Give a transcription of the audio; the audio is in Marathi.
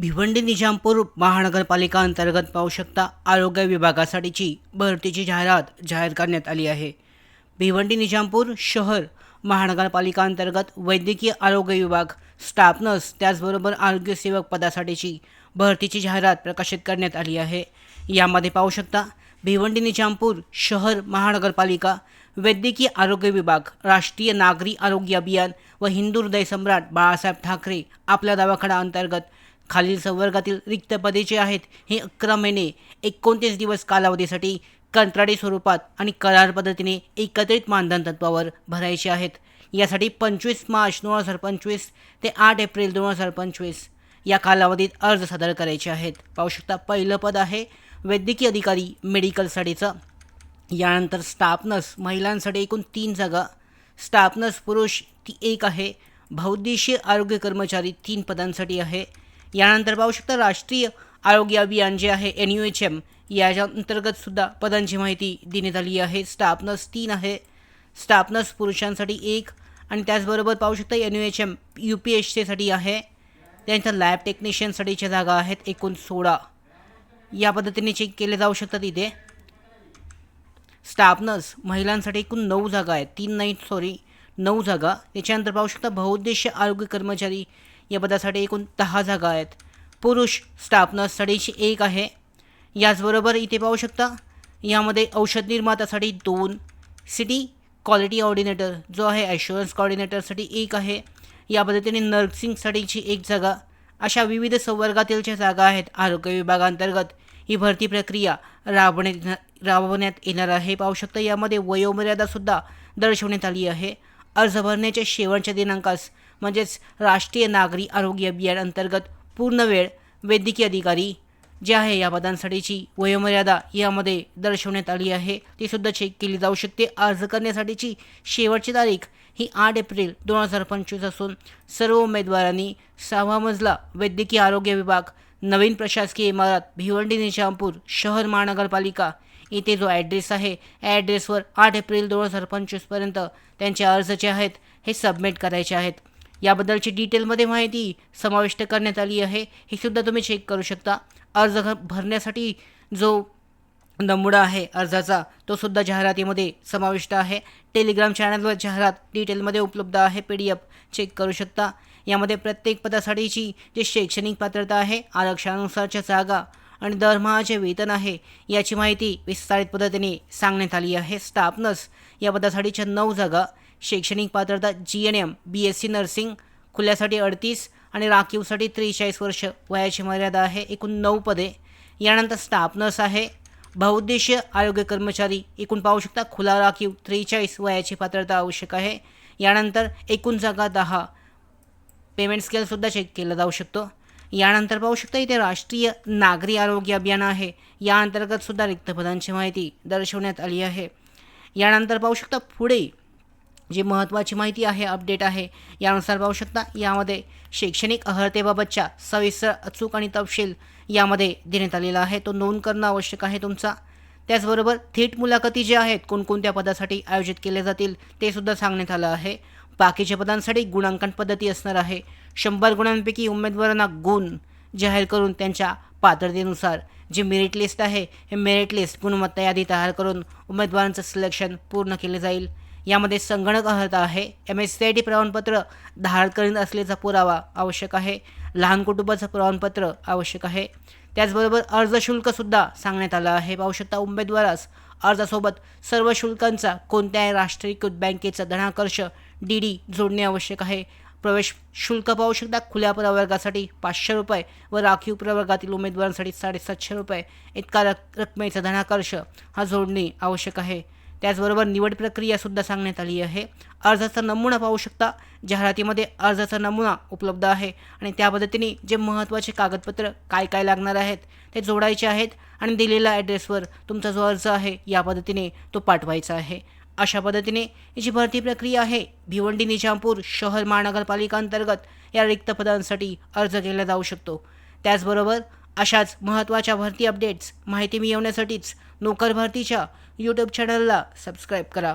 भिवंडी निजामपूर महानगरपालिका अंतर्गत पाहू शकता आरोग्य विभागासाठीची भरतीची जाहिरात जाहीर करण्यात आली आहे. भिवंडी निजामपूर शहर महानगरपालिका अंतर्गत वैद्यकीय आरोग्य विभाग स्टाफ नर्स त्याचबरोबर आरोग्य सेवक पदासाठीची भरतीची जाहिरात प्रकाशित करण्यात आली आहे. यामध्ये पाहू शकता भिवंडी निजामपूर शहर महानगरपालिका वैद्यकीय आरोग्य विभाग राष्ट्रीय नागरी आरोग्य अभियान व हिंदू हृदय सम्राट बाळासाहेब ठाकरे आपल्या दवाखाना अंतर्गत खालील संवर्गातील रिक्त पदे जे आहेत हे अकरा महिने एकोणतीस दिवस कालावधीसाठी कंत्राटी स्वरूपात आणि करार पद्धतीने एकत्रित मानधन तत्वावर भरायचे आहेत. यासाठी पंचवीस मार्च दोन हजार पंचवीस ते आठ एप्रिल दोन हजार पंचवीस या कालावधीत अर्ज सादर करायचे आहेत. पाहू शकता पहिलं पद आहे वैद्यकीय अधिकारी मेडिकलसाठीचं यानंतर स्टाफ नर्स महिलांसाठी एकूण तीन जागा. स्टाफ नर्स पुरुष ती एक आहे. बहुद्देशीय आरोग्य कर्मचारी तीन पदांसाठी आहे. यानंतर पाहू शकता राष्ट्रीय आरोग्य अभियान जे आहे एन यू एच एम याच्या अंतर्गत सुद्धा पदांची माहिती देण्यात आली आहे. स्टाफ नर्स तीन आहे. स्टाफ नर्स पुरुषांसाठी एक आणि त्याचबरोबर पाहू शकता N U H M U P H सीसाठी आहे. त्यानंतर लॅब टेक्निशियनसाठीच्या जागा आहेत एकूण सोळा. या पद्धतीने चेक केले जाऊ शकतात इथे. स्टाफ नर्स महिलांसाठी एकूण नऊ जागा आहेत. तीन नाही सॉरी नऊ जागा. त्याच्यानंतर पाहू शकता बहुउद्देशीय आरोग्य कर्मचारी या पदासाठी एकूण दहा जागा आहेत. पुरुष स्टाफ नर्ससाठीची एक आहे. याचबरोबर इथे पाहू शकता यामध्ये औषध निर्मात्यासाठी दोन सिटी क्वालिटी ऑर्डिनेटर जो आहे ॲश्युरन्स कॉर्डिनेटरसाठी एक आहे. या पद्धतीने नर्सिंगसाठीची एक जागा अशा विविध संवर्गातील ज्या जागा आहेत. आरोग्य विभागांतर्गत ही भरती प्रक्रिया राबवण्यात राबवण्यात येणार आहे. पाहू शकता यामध्ये वयोमर्यादासुद्धा दर्शवण्यात आली आहे. अर्ज भरण्याच्या शेवटच्या दिनांकास म्हणजेच राष्ट्रीय नागरी आरोग्य अभियान अंतर्गत पूर्ण वेळ वैद्यकीय अधिकारी जे आहे या पदांसाठीची वयोमर्यादा यामध्ये दर्शवण्यात आली आहे. ती सुद्धा चेक केली जाऊ शकते. अर्ज करण्यासाठीची शेवटची तारीख ही आठ एप्रिल दोन हजार पंचवीस असून सर्व उमेदवारांनी सहावा मजला वैद्यकीय आरोग्य विभाग नवीन प्रशासकीय इमारत भिवंडी निजामपूर शहर महानगरपालिका इथे जो ॲड्रेस आहे या ॲड्रेसवर आठ एप्रिल दोन हजार पंचवीसपर्यंत त्यांचे अर्ज जे आहेत हे सबमिट करायचे आहेत. याबद्दलची डिटेलमध्ये माहिती समाविष्ट करण्यात आली आहे. हे सुद्धा तुम्ही चेक करू शकता. अर्ज भरण्यासाठी जो नमुना आहे अर्जाचा तो सुद्धा जाहिरातीमध्ये समाविष्ट आहे. टेलिग्राम चॅनलवर जाहिरात डिटेलमध्ये उपलब्ध आहे. पी डी एफ चेक करू शकता. यामध्ये प्रत्येक पदासाठीची जी शैक्षणिक पात्रता आहे आरक्षणानुसारच्या जागा आणि दरमहा जे वेतन आहे याची माहिती विस्तारित पद्धतीने सांगण्यात आली आहे. स्टाफ नर्स या पदासाठीच्या नऊ जागा शैक्षणिक पात्रता G N M B S C nursing खुल्यासाठी अडतीस आणि राखीवसाठी त्रेचाळीस वर्ष वयाची मर्यादा आहे एकूण नऊ पदे. यानंतर स्टाफ नर्स आहे. बहुउद्देशीय आरोग्य कर्मचारी एकूण पाहू शकता खुला राखीव त्रेचाळीस वयाची पात्रता आवश्यक आहे. यानंतर एकूण जागा दहा. पेमेंट स्केलसुद्धा चेक केला जाऊ शकतो. यानंतर पाहू शकता इथे राष्ट्रीय नागरी आरोग्य अभियान आहे. या अंतर्गत सुद्धा रिक्त पदांची माहिती दर्शवण्यात आली आहे. यानंतर पाहू शकता पुढे जी महत्त्वाची माहिती आहे अपडेट आहे यानुसार पाहू शकता. यामध्ये शैक्षणिक अर्हतेबाबतच्या सविस्तर अचूक आणि तपशील यामध्ये देण्यात आलेला आहे. तो नोंद करणं आवश्यक आहे तुमचा. त्याचबरोबर थेट मुलाखती ज्या आहेत कोणकोणत्या पदासाठी आयोजित केल्या जातील ते सुद्धा सांगण्यात आलं आहे. बाकीच्या पदांसाठी गुणांकन पद्धती असणार आहे. शंभर गुणांपैकी उमेदवारांना गुण जाहीर करून त्यांच्या पात्रतेनुसार जी मेरिट लिस्ट आहे हे मेरिट लिस्ट गुणवत्ता यादी तयार करून उमेदवारांचं सिलेक्शन पूर्ण केले जाईल. यामध्ये संगणक अर्हता आहे. M S C I T प्रमाणपत्र धारण करीत असल्याचा पुरावा आवश्यक आहे. लहान कुटुंबाचं प्रमाणपत्र आवश्यक आहे. त्याचबरोबर अर्ज शुल्कसुद्धा सांगण्यात आलं आहे. पाहू शकता उमेदवारास अर्जासोबत सर्व शुल्कांचा कोणत्याही राष्ट्रीयकृत बँकेचा धनाकर्ष डी डी जोडणे आवश्यक आहे. प्रवेश शुल्क पाहू शकता खुल्या प्रवर्गासाठी पाचशे रुपये व राखीव प्रवर्गातील उमेदवारांसाठी साडेसातशे रुपये. इतका रक रकमेचा धनाकर्ष हा जोडणे आवश्यक आहे. त्याचबरोबर निवड प्रक्रियासुद्धा सांगण्यात आली आहे. अर्जाचा नमुना पाहू शकता जाहिरातीमध्ये अर्जाचा नमुना उपलब्ध आहे आणि त्या पद्धतीने जे महत्त्वाचे कागदपत्र काय काय लागणार आहेत ते जोडायचे आहेत आणि दिलेल्या ॲड्रेसवर तुमचा जो अर्ज आहे या पद्धतीने तो पाठवायचा आहे. अशा पद्धतीने जी भरती प्रक्रिया आहे भिवंडी निजामपूर शहर महानगरपालिका अंतर्गत या रिक्त पदांसाठी अर्ज केला जाऊ शकतो. त्याचबरोबर अशाच महत्त्वाच्या भरती अपडेट्स माहिती मिळवण्यासाठीच नोकर भरतीच्या यूट्यूब चॅनलला सबस्क्राईब करा.